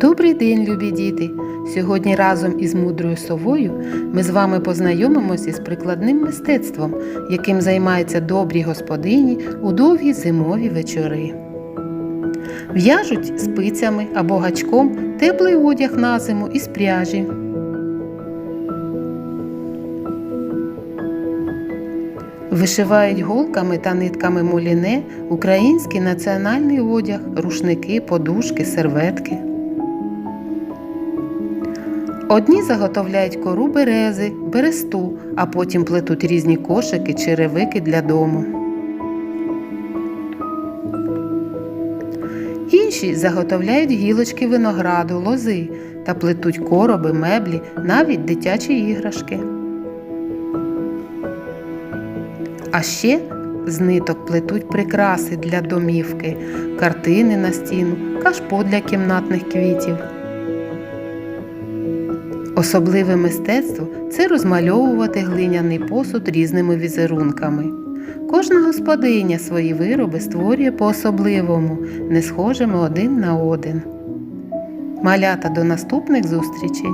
Добрий день, любі діти! Сьогодні разом із мудрою совою ми з вами познайомимося із прикладним мистецтвом, яким займаються добрі господині у довгі зимові вечори. В'яжуть спицями або гачком теплий одяг на зиму із пряжі. Вишивають голками та нитками муліне український національний одяг, рушники, подушки, серветки. Одні заготовляють кору берези, бересту, а потім плетуть різні кошики, черевики для дому. Інші заготовляють гілочки винограду, лози та плетуть короби, меблі, навіть дитячі іграшки. А ще з ниток плетуть прикраси для домівки, картини на стіну, кашпо для кімнатних квітів. Особливе мистецтво це розмальовувати глиняний посуд різними візерунками. Кожна господиня свої вироби створює по-особливому, не схожими один на один. Малята до наступних зустрічей!